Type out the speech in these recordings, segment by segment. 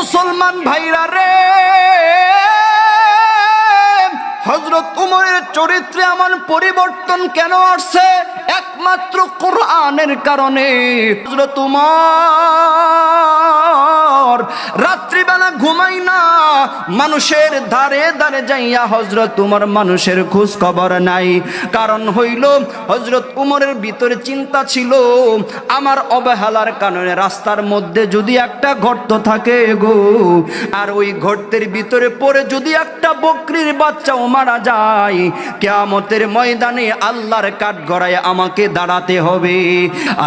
মুসলমান ভাইরা রে। হজরত উমরের চরিত্রে আমার পরিবর্তন কেন আসছে? একমাত্র কোরআনের কারণে। হজরত উমর রাত্রিবেলা ঘুমাই না। মানুষের ধারে ধারে যাইয়া হজরত উমর মানুষের খোঁজ খবর নাই। কারণ হইল হজরত উমরের ভিতরে চিন্তা ছিল, আমার অবহেলার কারণে রাস্তার মধ্যে যদি একটা গর্ত থাকে গো, আর ওই গর্তের ভিতরে পড়ে যদি একটা বকরির বাচ্চাও মারা যায়, কেয়ামতের ময়দানে আল্লাহর কাঠ গড়ায় আমাকে দাঁড়াতে হবে।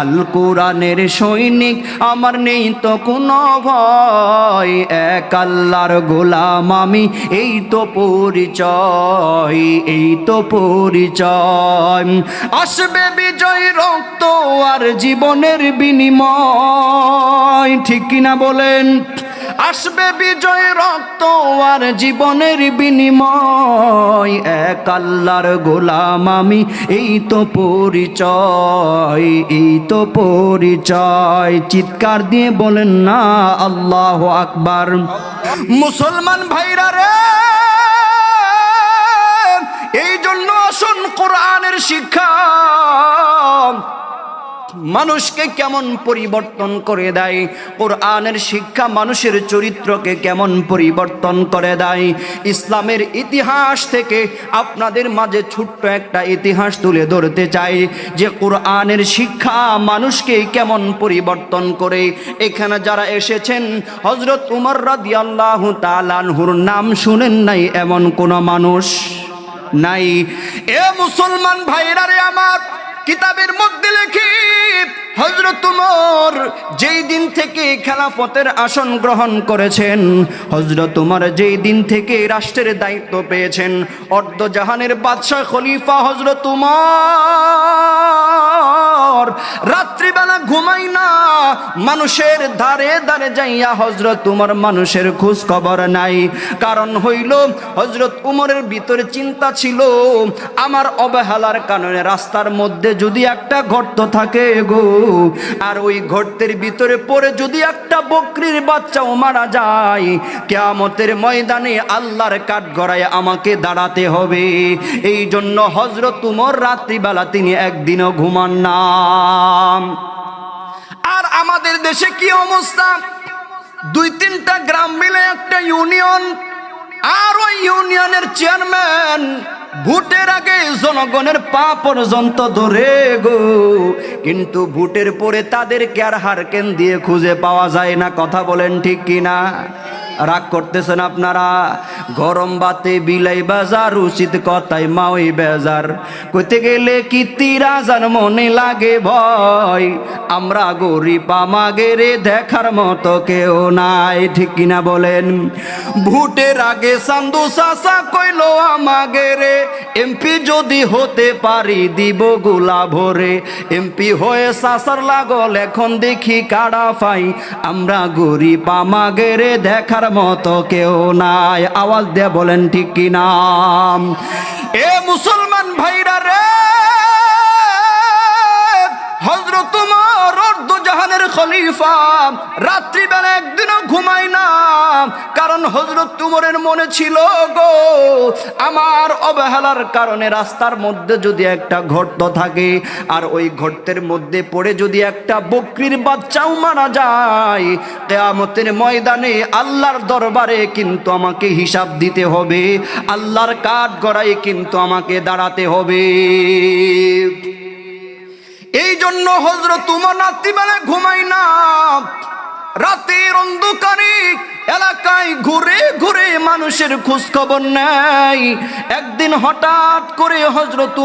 আল কোরআনের সৈনিক আমার নেই তো কোনো ভয়। এক আল্লাহর গোলাম আমি। এই তো পরিচয়, এই তো পরিচয়। আসবে বিজয় রক্ত আর জীবনের বিনিময়। ঠিক কিনা বলেন? আসবে বিজয় রক্ত আর জীবনের বিনিময়। এক আল্লাহর গোলাম আমি, এই তো পরিচয়, এই তো পরিচয়। চিৎকার দিয়ে বলেন না, আল্লাহ আকবার। মুসলমান ভাইরা রে এই জন্য আসুন কোরআনের শিক্ষা। মানুষকে কেমন পরিবর্তন করে দেয়? কোরআনের শিক্ষা মানুষের চরিত্রকে কেমন পরিবর্তন করে দেয়? ইসলামের ইতিহাস থেকে আপনাদের মাঝে ছোট্ট একটা ইতিহাস তুলে ধরতে চাই, যে কোরআনের শিক্ষা মানুষকে কেমন পরিবর্তন করে? এখানে যারা এসেছেন হজরত উমর রাদিয়াল্লাহ তালানহুর নাম শুনেন নাই এমন কোনো মানুষ নাই। এ মুসলমান ভাইরা রে আমার কিতাবের মধ্যে লেখি হজরত উমর যেই দিন থেকে খেলাফতের আসন গ্রহণ করেছেন হজরত উমর যেই দিন থেকে রাষ্ট্রের দায়িত্ব পেয়েছেন, অর্ধজাহানের বাদশাহ খলিফা হজরত উমর রাত্রিবেলা ঘুমাই না, মানুষের ধারে ধারে যাইয়া হজরত উমর মানুষের খোঁজ খবর নাই। কারণ হইল হজরত উমরের ভিতরে চিন্তা ছিল, আমার অবহেলার কারণে রাস্তার মধ্যে যদি একটা গর্ত থাকে গো আর ওই গর্তের ভিতরে পড়ে যদি একটা বকরির বাচ্চাও মারা যায়, কেয়ামতের ময়দানে আল্লাহর কাঠ গড়ায় আমাকে দাঁড়াতে হবে। এই জন্য হজরত উমর রাত্রিবেলা তিনি একদিনও ঘুমান না। আর আমাদের দেশে কি অবস্থা? দুই তিনটা গ্রাম মিলে একটা ইউনিয়ন, আর ওই ইউনিয়নের চেয়ারম্যান ভোটের আগে জনগণের পা পর্যন্ত ধরে গো। কিন্তু ভোটের পরে তাদেরকে আর হারকেন দিয়ে খুঁজে পাওয়া যায় না। কথা বলেন ঠিক কিনা? রাগ করতেছেন আপনারা? গরম বাতে বিলাই বাজার, উচিত কথাই মাওই বেজার। কইতে গেলে কি তিরাজার মনে লাগে ভয়? আমরা গরিব, আমাগেরে দেখার মতো কেউ নাই, ঠিক কিনা বলেন? ভোটের আগে সান্দু সাসা কইলো আমাগেরে, এমপি যদি হতে পারি দিব গোলা ভরে। এমপি হয়ে সাসার লাগল, এখন দেখি কাড়া পাই। আমরা গরিব, আমাগেরে দেখার মতো কেউ নাই। আওয়াজ দিয়ে বলেন, ঠিক কি নাম এ মুসলমান ভাইরা রে হজরত তোমার খলিফা, রাত্রিবেলা একদিনও ঘুমাই না। কারণ হজরত তুমরের মনে ছিল, গো, আমার অবহেলার কারণে রাস্তার মধ্যে যদি একটা গর্ত থাকে, আর ওই গর্তের মধ্যে পড়ে যদি একটা বকরির বাচ্চাও মারা যায়, কেয়ামতের ময়দানে আল্লাহর দরবারে কিন্তু আমাকে হিসাব দিতে হবে, আল্লাহর কাঠ গড়াই কিন্তু আমাকে দাঁড়াতে হবে। এই জন্য হজরত তোমার রাত্রিবেলা ঘুমাই না। রাতের অন্ধকারে এলাকায় ঘুরে ঘুরে মানুষের খোঁজ খবর একদিন হঠাৎ করে হজরত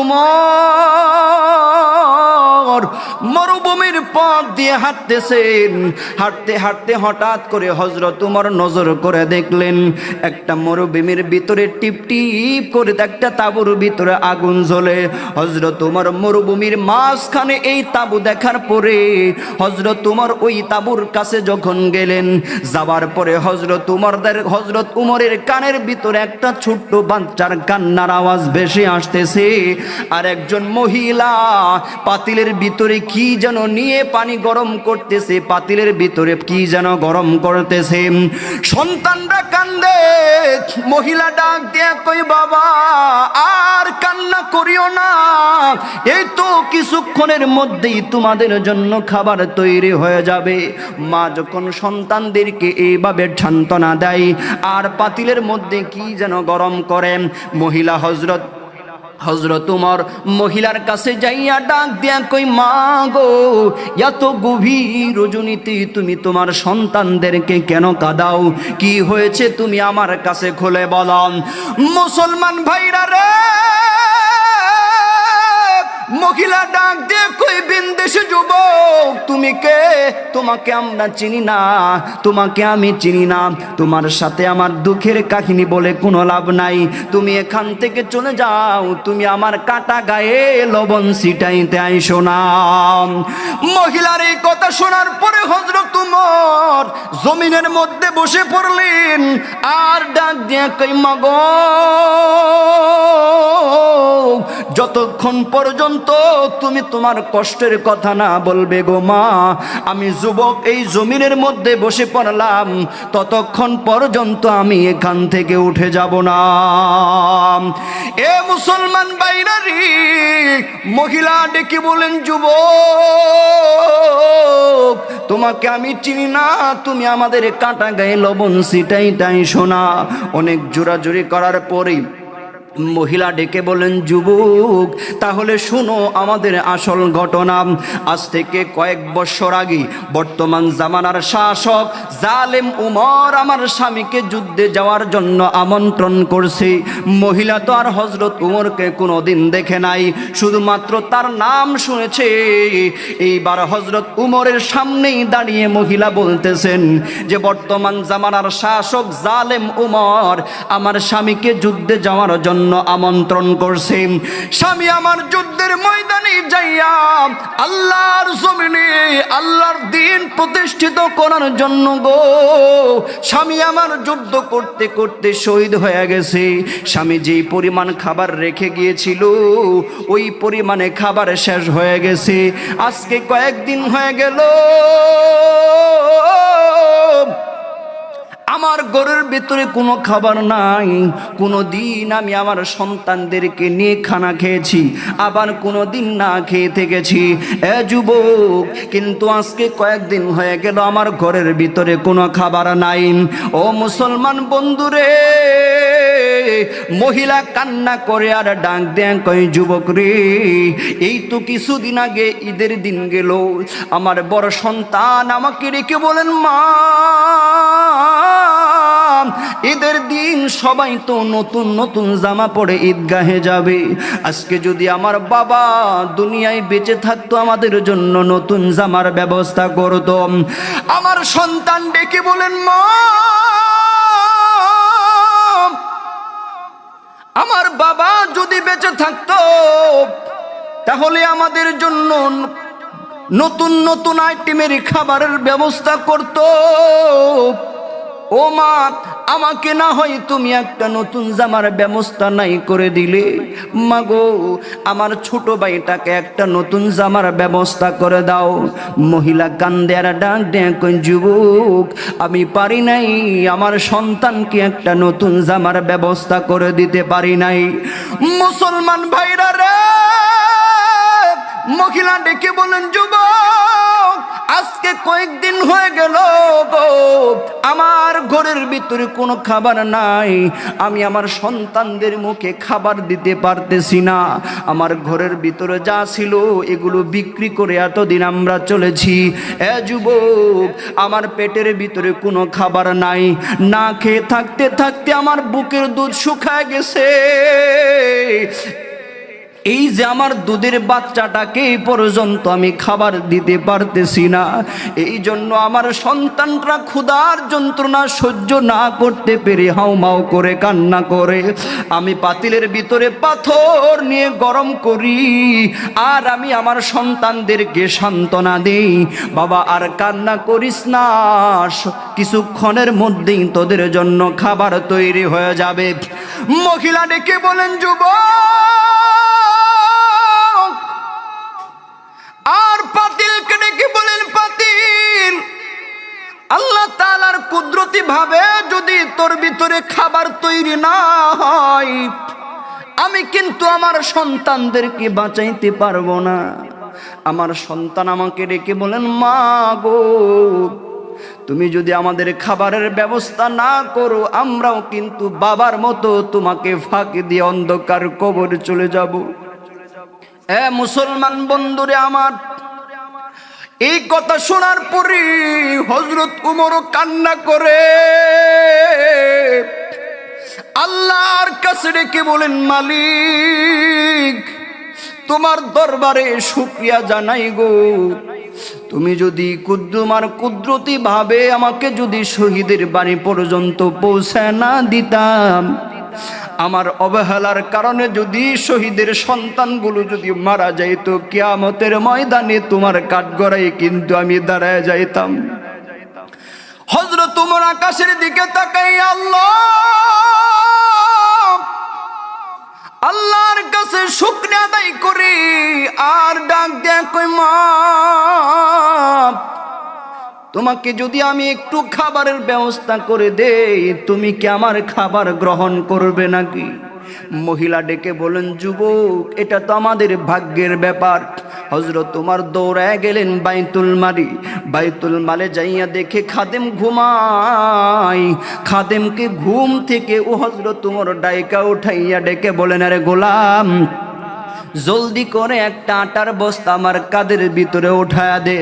মরুভূমির পথ দিয়ে হাঁটতেছেন। হাঁটতে হাঁটতে হঠাৎ করে হজরত উমর নজর করে দেখলেন, একটা মরুভূমির ভিতরে টিপ টিপ করে একটা তাঁবুর ভিতরে আগুন জ্বলে। হজরত উমর মরুভূমির মাঝখানে এই তাঁবু দেখার পরে হজরত উমর ওই তাঁবুর কাছে যখন গেলেন যাবার পরে হজরত উমরদের হজরত উমরের কানের ভিতরে একটা ছোট্ট বাচ্চার কান্নার আওয়াজ ভেসে আসতেছে। আর একজন মহিলা পাতিলের ভিতরে কি যেন নিয়ে পানি গরম করতেছে, পাতিলের ভিতরে কি যেন গরম করতেছে। সন্তানরা কান্দে, মহিলা ডাক দিয়ে কই বাবা, আর কান্না করিও না। এই তো কিছুক্ষণের মধ্যেই তোমাদের জন্য খাবার তৈরি হয়ে যাবে। মা যখন সন্তানদেরকে এইভাবে সান্ত্বনা দেয়, আর পাতিলের মধ্যে কি যেন গরম করেন মহিলা হজরত হজরত উমর মহিলার কাছে যাইয়া ডাক দিয়া কই মা গো, এত গভীর রজনীতে তুমি তোমার সন্তানদেরকে কেন কাদাও? কি হয়েছে তুমি আমার কাছে খুলে বলন? মুসলমান ভাইরা রে! মহিলা ডাক দিয়ে কই বিন্দেশে যুবক? তুমি কে? তোমাকে আমরা চিনি না। তোমাকে আমি চিনি না। তোমার সাথে আমার দুঃখের কাহিনী বলে কোনো লাভ নাই। তুমি এখান থেকে চলে যাও। তুমি আমার কাটা গায়ে লবণ সিটাইতে আইসো না। মহিলার এই কথা শোনার পরে হজরত তোমার জমিনের মধ্যে বসে পড়লেন। আর ডাক দিয়ে কই, মগো, যতক্ষণ পর্যন্ত তুমি তোমার কষ্টের কথা না বলবে গো মা। আমি যুবক, এই জমিনের মধ্যে বসে পড়লাম। ততক্ষণ পর্যন্ত আমি এখান থেকে উঠে যাব না। এ মুসলমান বাইরারি মহিলা ডেকে বলেন, যুবক, তোমাকে আমি চিনি না। তুমি আমাদের কাটা গায়ে লবণ, সিটাইটাই শোনা। অনেক জোরাজুরি করার পরেই মহিলা ডেকে বলেন যুবক, তাহলে শুনো আমাদের আসল ঘটনা। আজ থেকে কয়েক বছর আগে বর্তমান জামানার শাসক জালেম উমর আমার স্বামীকে যুদ্ধে যাওয়ার জন্য আমন্ত্রণ করছে। মহিলা তো আর হজরত উমরকে কোনোদিন দেখে নাই, শুধুমাত্র তার নাম শুনেছে। এইবার হজরত উমরের সামনেই দাঁড়িয়ে মহিলা বলতেছেন যে, বর্তমান জামানার শাসক জালেম উমর আমার স্বামীকে যুদ্ধে যাওয়ার জন্য আমন্ত্রণ করছে। স্বামী, আমার যুদ্ধের ময়দানে যাইয়া আল্লাহর জমিনে আল্লাহর দিন প্রতিষ্ঠিত করার জন্য গো, স্বামী, আমার যুদ্ধ করতে করতে শহীদ হয়ে গেছে। স্বামী যেই পরিমাণ খাবার রেখে গিয়েছিল, ওই পরিমাণে খাবার শেষ হয়ে গেছে। আজকে কয়েকদিন হয়ে গেল আমার ঘরের ভিতরে কোনো খাবার নাই। কোনো দিন আমি আমার সন্তানদেরকে নিয়ে খানা খেয়েছি, আবার কোনো দিন না খেয়ে থেকেছি। এ যুবক, কিন্তু আজকে কয়েকদিন হয়ে গেল আমার ঘরের ভিতরে কোনো খাবার নাই। ও মুসলমান বন্ধুরে, মহিলা কান্না করে আর ডাক দেন কই যুবক রে, এই তো কিছুদিন আগে ঈদের দিন গেল, আমার বড় সন্তান আমাকে রেখে বলেন মা ঈদের দিন সবাই তো নতুন নতুন জামা পরে ঈদগাহে যাবে। আজকে যদি আমার বাবা দুনিয়ায় বেঁচে থাকতো, আমাদের জন্য নতুন জামার ব্যবস্থা করতো। আমার সন্তান ডেকে বলেন, মা, আমার বাবা যদি বেঁচে থাকতো, তাহলে আমাদের জন্য নতুন নতুন আইটেমের খাবারের ব্যবস্থা করতো। ও মা, আমাকে না হয় তুমি একটা নতুন জামার ব্যবস্থা নাই করে দিলে? মা গো, আমার ছোট ভাইটাকে একটা নতুন জামার ব্যবস্থা করে দাও। মহিলা কান্দে আর ডাক ডাক যুবক, আমি পারি নাই, আমার সন্তানকে একটা নতুন জামার ব্যবস্থা করে দিতে পারি নাই। মুসলমান ভাইরা রে, মহিলা ডেকে বলেন, যুবক আজকে কয়েকদিন হয়ে গেল গো, আমার ঘরের ভিতরে কোনো খাবার নাই। আমি আমার সন্তানদের মুখে খাবার দিতে পারতেছি না। আমার ঘরের ভিতরে যা ছিল, এগুলো বিক্রি করে এতদিন আমরা চলেছি। এ যুবক, আমার পেটের ভিতরে কোনো খাবার নাই। না খেয়ে থাকতে থাকতে আমার বুকের দুধ শুকায় গেছে। এই যে আমার দুধের বাচ্চাটাকে এই পর্যন্ত আমি খাবার দিতে পারতেছি না, এই জন্য আমার সন্তানরা ক্ষুধার যন্ত্রণা সহ্য না করতে পেরে হাউমাউ করে, কান্না করে। আমি পাতিলের ভিতরে পাথর নিয়ে গরম করি, আর আমি আমার সন্তানদেরকে সান্ত্বনা দিই। বাবা, আর কান্না করিস না কিছুক্ষণের মধ্যেই তোদের জন্য খাবার তৈরি হয়ে যাবে। মহিলা ডেকে বলেন, যুবক বলেন পাতিল, আল্লাহ তালার কুদরতি ভাবে যদি তোর ভিতরে খাবার তৈরি না হয়, আমি কিন্তু আমার সন্তানদেরকে বাঁচাইতে পারব না। আমার সন্তান আমাকে রেখে বলেন, মা গো, তুমি যদি আমাদের খাবারের ব্যবস্থা না করো, আমরাও কিন্তু বাবার মতো তোমাকে ফাঁকি দিয়ে অন্ধকার কবরে চলে যাব। এ মুসলমান বন্ধুরে আমার এই কথা শোনার পরে হজরত উমরও কান্না করে। আল্লাহর কাছে রেখে বলেন, মালিক, তোমার দরবারে শুক্রিয়া জানাই গো। তুমি যদি কুদ্রুমার কুদরতি ভাবে আমাকে যদি শহীদের বাড়ি পর্যন্ত পৌঁছায় না দিতাম আমার অবহেলার কারণে যদি শহীদের সন্তানগুলো যদি মারা যাইত, কিয়ামতের ময়দানে তোমার কাঠগড়াই কিন্তু আমি দাঁড়ায় যাইতাম। হজরত তোমার আকাশের দিকে তাকাই আল্লাহ তোমাকে যদি আমি একটু খাবারের ব্যবস্থা করে দেই, তুমি কি আমার খাবার গ্রহণ করবে নাকি? মহিলা ডেকে বলেন যুবক, এটা তো আমাদের ভাগ্যের ব্যাপার। হজরত তোমার দৌড়ায় গেলেন বাইতুল মারি বাইতুল মালে যাইয়া দেখে খাদেম ঘুমাই খাদেমকে ঘুম থেকে ও হজরত তোমার ডাইকা উঠাইয়া ডেকে বলেন, আরে গোলাম জলদি করে একটা আটার বস্তা আমার কাদের ভিতরে উঠায়া দে।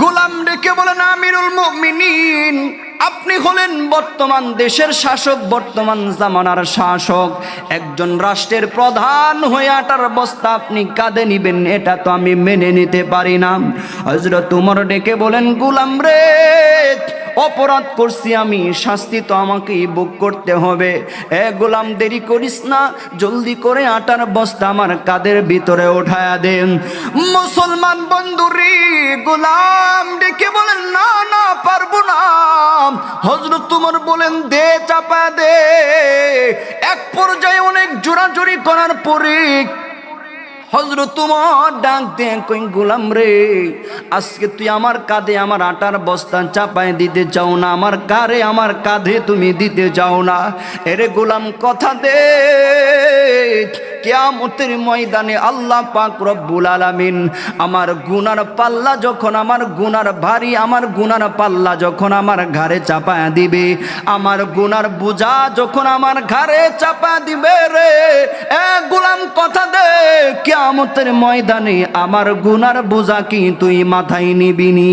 গোলাম ডেকে বলেন, আমিরুল মুমিনিন, আপনি হলেন বর্তমান দেশের শাসক, বর্তমান জামানার শাসক। একজন রাষ্ট্রের প্রধান হয়ে আটার বস্তা আপনি কাঁধে নিবেন, এটা তো আমি মেনে নিতে পারি না। হজরত তোমার ডেকে বলেন, গোলাম রে অপরাধ করছি আমি, শাস্তি তো আমাকেই বুক করতে হবে। এ গোলাম, দেরি করিস না, জলদি করে আটার বস্তা আমার কাদের ভিতরে উঠায়া দেন। মুসলমান বন্ধুরি, গোলাম ডেকে বলেন, না না, পারব না। হজরত তোমার বলেন, দে, চাপা দে। এক পর্যায়ে অনেক জোরাজুরি করার পরে হজরত তোমার ডাক দে কই গোলাম রে, আজকে তুই আমার কাঁধে আমার আটার বস্তা চাপায় দিতে চাও না, আমার কারে আমার কাঁধে তুমি দিতে চাও না। এরে গোলাম, কথা দে কেয়ামতের ময়দানে আল্লাহ পাক রব্বুল আলামিন আমার গুনার পাল্লা যখন আমার গুনার ভারী, আমার গুনার পাল্লা যখন আমার ঘাড়ে চাপায় দিবে, আমার গুনার বোঝা যখন আমার ঘাড়ে চাপা দিবে রে, এ গোলাম কথা দে, কেয়ামতের ময়দানে আমার গুনার বোঝা কি তুই মাথায় নিবিনি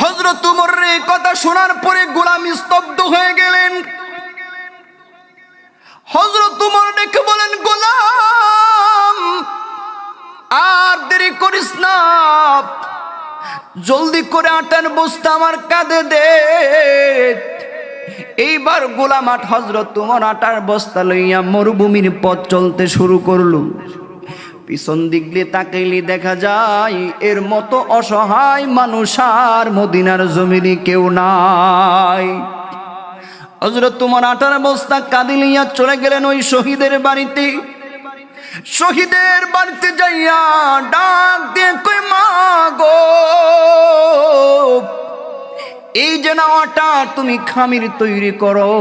হজরত উমর রে কথা শোনার পরে গোলাম স্তব্ধ হয়ে গেলেন। হজরত তোমার ডেকে বলেন, গোলাম, আর দেরি করিস না। জলদি করে আটার বস্তা আমার কাঁধে দে। এইবার গোলাম আট হজরত তোমার আটার বস্তা লইয়া মরুভূমির পথ চলতে শুরু করল। পিছন দিকলে তাকাইলে দেখা যায়, এর মতো অসহায় মানুষ আর মদিনার জমিনে কেউ নাই। হজরত তোমার আটার বস্তা কাঁদিলিয়া চলে গেলেন ওই শহীদের বাড়িতে। শহীদের বাড়িতে যাইয়া ডাক দিয়ে কই মা গো, এই যে নাওয়াটা তুমি খামির তৈরি করো,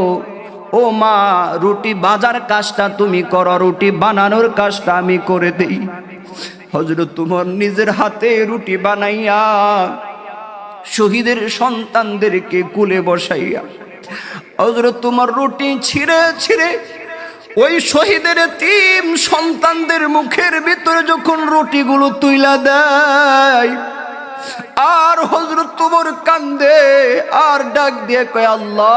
ও মা, রুটি বাজার কাজটা তুমি করো, রুটি বানানোর কাজটা আমি করে দেই। হজরত তোমার নিজের হাতে রুটি বানাইয়া শহীদের সন্তানদেরকে কুলে বসাইয়া হজরত তোমার রুটি ছিঁড়ে ছিঁড়ে ওই শহীদের তিন সন্তানদের মুখের ভিতরে যখন রুটিগুলো তুইলা দেয়, আর হজরত তোমার কান্দে, আর ডাক দিয়ে কয়, আল্লাহ,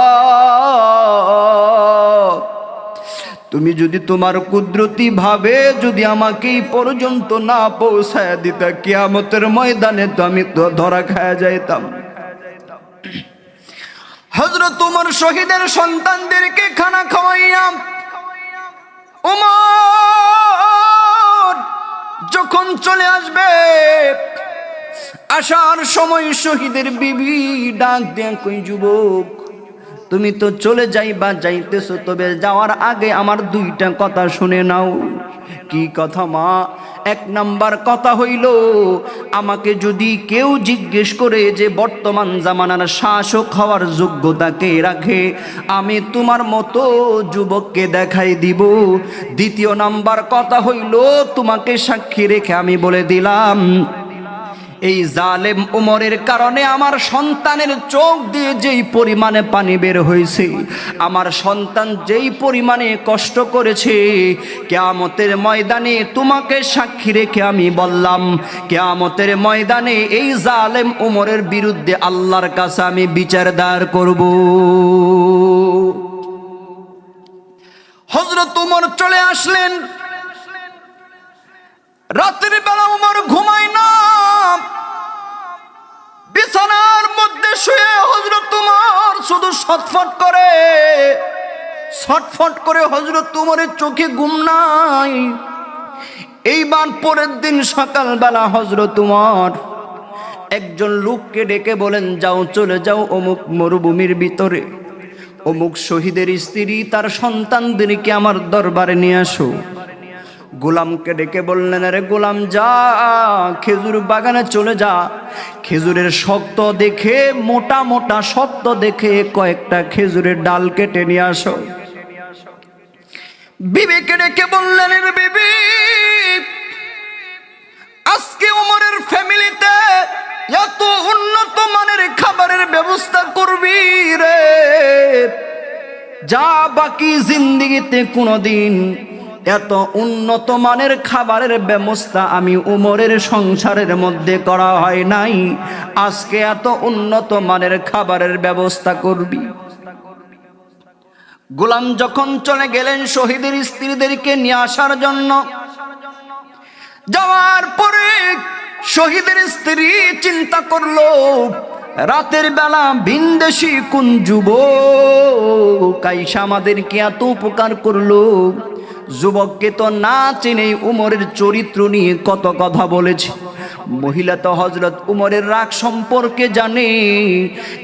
তুমি যদি তোমার কুদরতি ভাবে যদি আমাকে পর্যন্ত না পৌঁছায় দিতা, কিয়ামতের ময়দানে তো আমি ধরা খায়া যাইতাম। হজরত তোমার শহীদের সন্তানদেরকে খানা খাওয়াইয়া উমর যখন চলে আসবে, আসার সময় শহীদের বিবি ডাক দেন কই, যুবক, তুমি তো চলে যাইবা, যাইতেছো, তবে যাওয়ার আগে আমার দুইটা কথা শুনে নাও। কি কথা মা? এক নাম্বার কথা হইল, আমাকে যদি কেউ জিজ্ঞেস করে যে বর্তমান জামানার শাসক হওয়ার যোগ্যতা কে রাখে, আমি তোমার মতো যুবককে দেখাই দিব। দ্বিতীয় নাম্বার কথা হইল, তোমাকে সাক্ষী রেখে আমি বলে দিলাম এই জালেম উমরের কারণে আমার সন্তানের চোখ দিয়ে যেই পরিমাণে পানি বের হয়েছে, আমার সন্তান যেই পরিমাণে কষ্ট করেছে, কেয়ামতের ময়দানে তোমাকে সাক্ষী রেখে আমি বললাম, কেয়ামতের ময়দানে এই জালেম উমরের বিরুদ্ধে আল্লাহর কাছে আমি বিচার দাঁড় করব। হজরত উমর চলে আসলেন। রাতের বেলা উমর ঘুমায় না। বিছানার মধ্যে শুয়ে হজরত তোমার শুধু ছটফট করে ছটফট করে হজরত তোমারের চোখে ঘুম নাই। এইবার পরের দিন সকালবেলা হজরত তোমার একজন লোককে ডেকে বলেন, যাও, চলে যাও অমুক মরুভূমির ভিতরে। অমুক শহীদের স্ত্রী তার সন্তানদেরকে আমার দরবারে নিয়ে আসো। গোলামকে ডেকে বললেন, আরে গোলাম, যা, খেজুর বাগানে চলে যা। খেজুরের শক্ত দেখে, মোটা মোটা শক্ত দেখে কয়েকটা খেজুরের ডাল কেটে নিয়ে আসো। বিবেকে ডেকে বললেন বিবি, আজকে উমরের ফ্যামিলিতে এত উন্নত মানের খাবারের ব্যবস্থা করবি রে। যা বাকি জিন্দিগিতে কোনোদিন এত উন্নত মানের খাবারের ব্যবস্থা আমি উমরের সংসারের মধ্যে করা হয় নাই। আজকে এত উন্নত মানের খাবারের ব্যবস্থা করবি। গোলাম যখন চলে গেলেন শহীদের স্ত্রীদেরকে নিয়ে আসার জন্য, যাওয়ার পরে শহীদের স্ত্রী চিন্তা করল, রাতের বেলা ভিনদেশি কোন যুব কাইসা আমাদেরকে এত উপকার করল। যুবককে তো না চিনে উমরের চরিত্র নিয়ে কত কথা বলেছে। মহিলা তো হজরত উমরের রাগ সম্পর্কে জানে,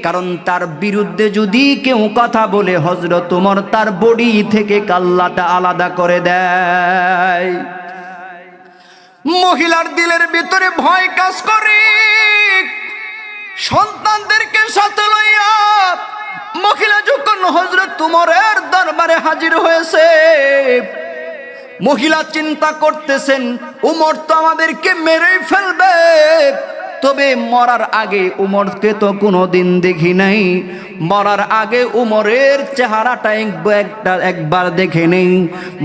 কারণ তার বিরুদ্ধে যদি কেউ কথা বলে হজরত উমর তার বডি থেকে কাল্লাটা আলাদা করে দেয়। মহিলার দিলের ভিতরে ভয় কাজ করে, সন্তানদেরকে সাথে লইয়া মহিলা যখন হজরত তুমরের দরবারে হাজির হয়েছে মহিলা চিন্তা করতেছেন, উমর তো আমাদেরকে মেরেই ফেলবে। তবে মরার আগে উমরকে তো কোনোদিন দেখি নাই। মরার আগে উমরের চেহারাটা একটা একবার দেখে নেই।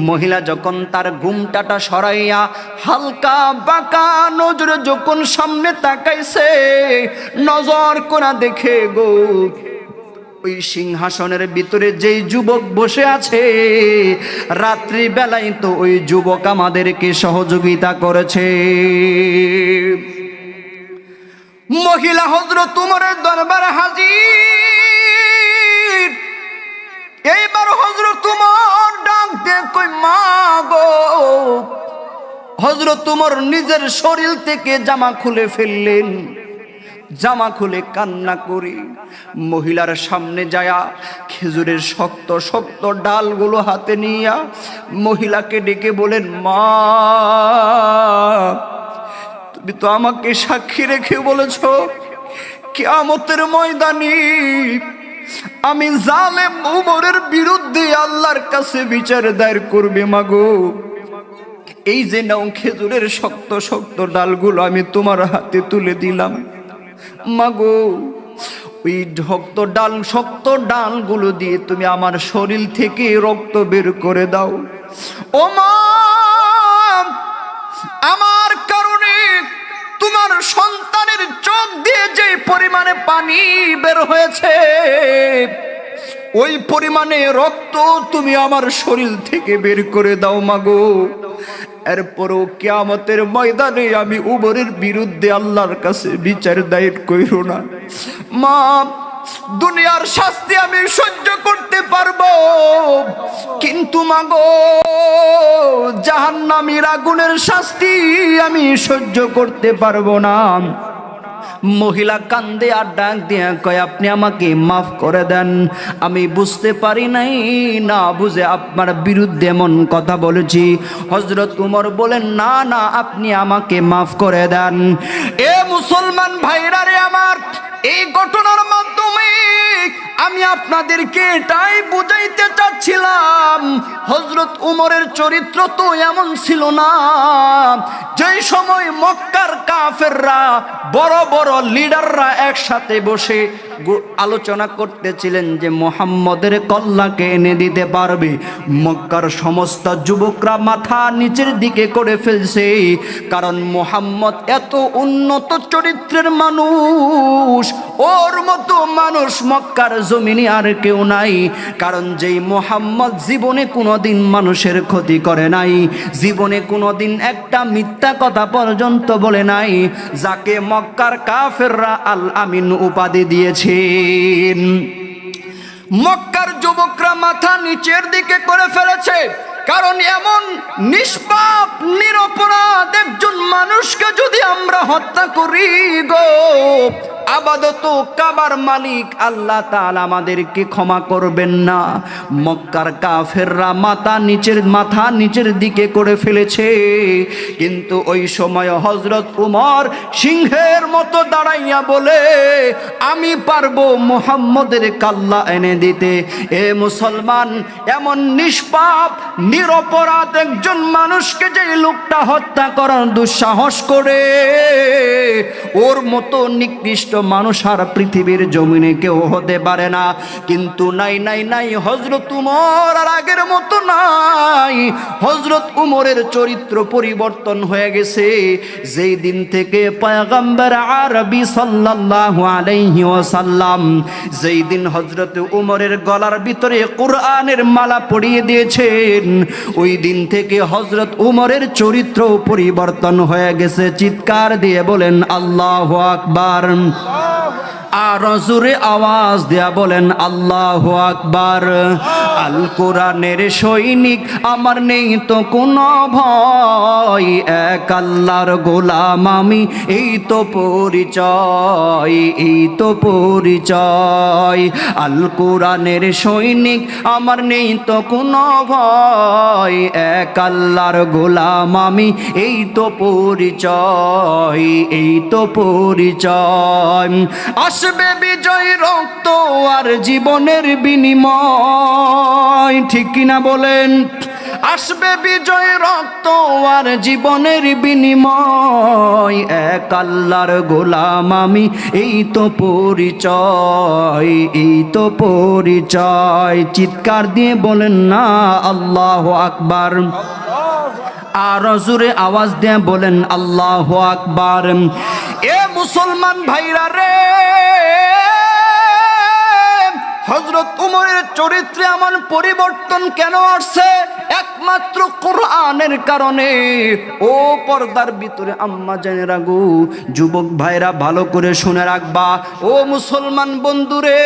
মহিলা যখন তার ঘুমটাটা সরাইয়া হালকা বাঁকা নজরে যখন সামনে তাকাইছে, নজর কোনা দেখে গো ওই সিংহাসনের ভিতরে যেই যুবক বসে আছে রাত্রি বেলায় তো ওই যুবক আমাদেরকে সহযোগিতা করেছে। মহিলা হজরত উমরের দরবার হাজির। এইবার হজরত তোমার ডাক দে কই মা গো। হজরত তোমার নিজের শরীর থেকে জামা খুলে ফেললেন। জামা খুলে কান্না করে। মহিলার সামনে যায়া খেজুরের শক্ত শক্ত ডালগুলো হাতে নিয়া মহিলাকে ডেকে বলেন, মা, তুমি তো আমাকে সাক্ষী রেখে বলেছ, কেয়ামতের ময়দানি আমি জালেম উমরের বিরুদ্ধে আল্লাহর কাছে বিচার দায়ের করবে মাগো। এই যে নাও খেজুরের শক্ত শক্ত ডালগুলো আমি তোমার হাতে তুলে দিলাম। মাগো, ওই শক্ত ডাল, শক্ত ডালগুলো দিয়ে তুমি আমার শরীর থেকে রক্ত বের করে দাও। ও মা, আমার কারণে তোমার সন্তানের চোখ দিয়ে যে পরিমাণে পানি বের হয়েছে, ওই পরিমাণে রক্ত তুমি আমার শরীর থেকে বের করে দাও মাগো। এরপরও কেয়ামতের ময়দানে আমি উমরের বিরুদ্ধে আল্লাহর কাছে বিচার দায়ের কইর না। মা, দুনিয়ার শাস্তি আমি সহ্য করতে পারব, কিন্তু মাগো, জাহান্নামীর আগুনের শাস্তি আমি সহ্য করতে পারব না। মহিলা কান্দে আর ডাক দিয়া কয়, আপনি আমাকে মাফ করে দেন। আমি বুঝতে পারি নাই, না বুঝে আপনার বিরুদ্ধে এমন কথা বলেছি। হজরত উমর বলেন, না না, আপনি আমাকে মাফ করে দেন। এ মুসলমান ভাইরা রে আমার, এই ঘটনার মাধ্যমে আমি আপনাদেরকে এটাই বুঝাইতে চাচ্ছিলাম হজরত উমরের চরিত্র তো এমন ছিল না। যে সময় মক্কার কাফেররা, বড় বড় লিডাররা একসাথে বসে আলোচনা করতেছিলেন যে মোহাম্মদের কল্লাকে এনে দিতে পারবে। মক্কার সমস্ত যুবকরা মাথা নিচের দিকে করে ফেলছে, কারণ মোহাম্মদ এত উন্নত চরিত্রের মানুষ, ওর মতো মানুষ মক্কার জমিনে আর কেউ নাই, কারণ যেই মোহাম্মদ জীবনে কোনোদিন মানুষের ক্ষতি করে নাই, জীবনে কোনোদিন একটা মিথ্যা কথা পর্যন্ত বলে নাই, যাকে মক্কার কাফেররা আল আমিন উপাধি মক্কার যুবকরা মাথা নিচের দিকে করে ফেলেছে, কারণ এমন নিষ্পাপ, নিরপরাধ একজন মানুষকে যদি আমরা হত্যা করি গো আবাদত কাবার মালিক আল্লাহ আমাদেরকে ক্ষমা করবেন না। মক্কার কাফেররা মাথা নিচের মাথা নিচের দিকে করে ফেলেছে। কিন্তু ওই সময় হজরত উমর সিংহের মতো দাঁড়াইয়া বলে, আমি পারব মোহাম্মদের কাল্লা এনে দিতে। এ মুসলমান, এমন নিষ্পাপ, নিরপরাধ একজন মানুষকে যে লোকটা হত্যা করার দুঃসাহস করে, ওর মতো নিকৃষ্ট মানুষ আর পৃথিবীর জমিনে কেউ হতে পারে না। কিন্তু নাই নাই নাই হজরত উমর আর আগের মতো নাই। হজরত উমরের চরিত্র পরিবর্তন হয়ে গেছে। যেই দিন থেকে পয়গম্বর আরবি সাল্লাল্লাহু আলাইহি ওয়াসাল্লাম, যেই দিন হজরত উমরের গলার ভিতরে কোরআনের মালা পরিয়ে দিয়েছেন, ওই দিন থেকে হজরত উমরের চরিত্র পরিবর্তন হয়ে গেছে। চিৎকার দিয়ে বলেন, আল্লাহ আকবার। 아. আর জোরে আওয়াজ দেয়া বলেন, আল্লাহ আকবার। আল কোরআনের সৈনিক, আমার নেই তো কোনো ভয়, এক আল্লাহর গোলাম আমি। এই তো পরিচয়, এই তো পরিচয়। আল কোরআনের সৈনিক, আমার নেই তো কোনো ভয়, এক আল্লাহর গোলাম আমি। এই তো পরিচয়, এই তো পরিচয়। আসবে বিজয় রক্ত আর জীবনের বিনিময়। ঠিক কিনা বলেন? আসবে বিজয় রক্ত আর জীবনের বিনিময়। এক আল্লাহর গোলাম আমি, এই তো পরিচয়, এই তো পরিচয়। চিৎকার দিয়ে বলেন, না, আল্লাহ আকবার। আর জোরে আওয়াজ দিয়ে বলেন, আল্লাহ আকবার। মুসলমান ভাইরা রে। হজরত উমরের চরিত্রে আমার পরিবর্তন কেন আসছে? একমাত্র কোরআনের কারণে। ও পর্দার ভিতরে আম্মা জেনে রাখু যুবক ভাইরা ভালো করে শুনে রাখবা। ও মুসলমান বন্ধুরে,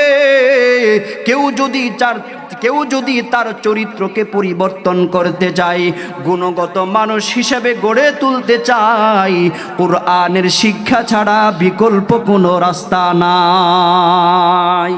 কেউ যদি চার কেউ যদি তার চরিত্রকে পরিবর্তন করতে চায়, গুণগত মানুষ হিসেবে গড়ে তুলতে চায়, কোরআনের শিক্ষা ছাড়া বিকল্প কোনো রাস্তা নাই।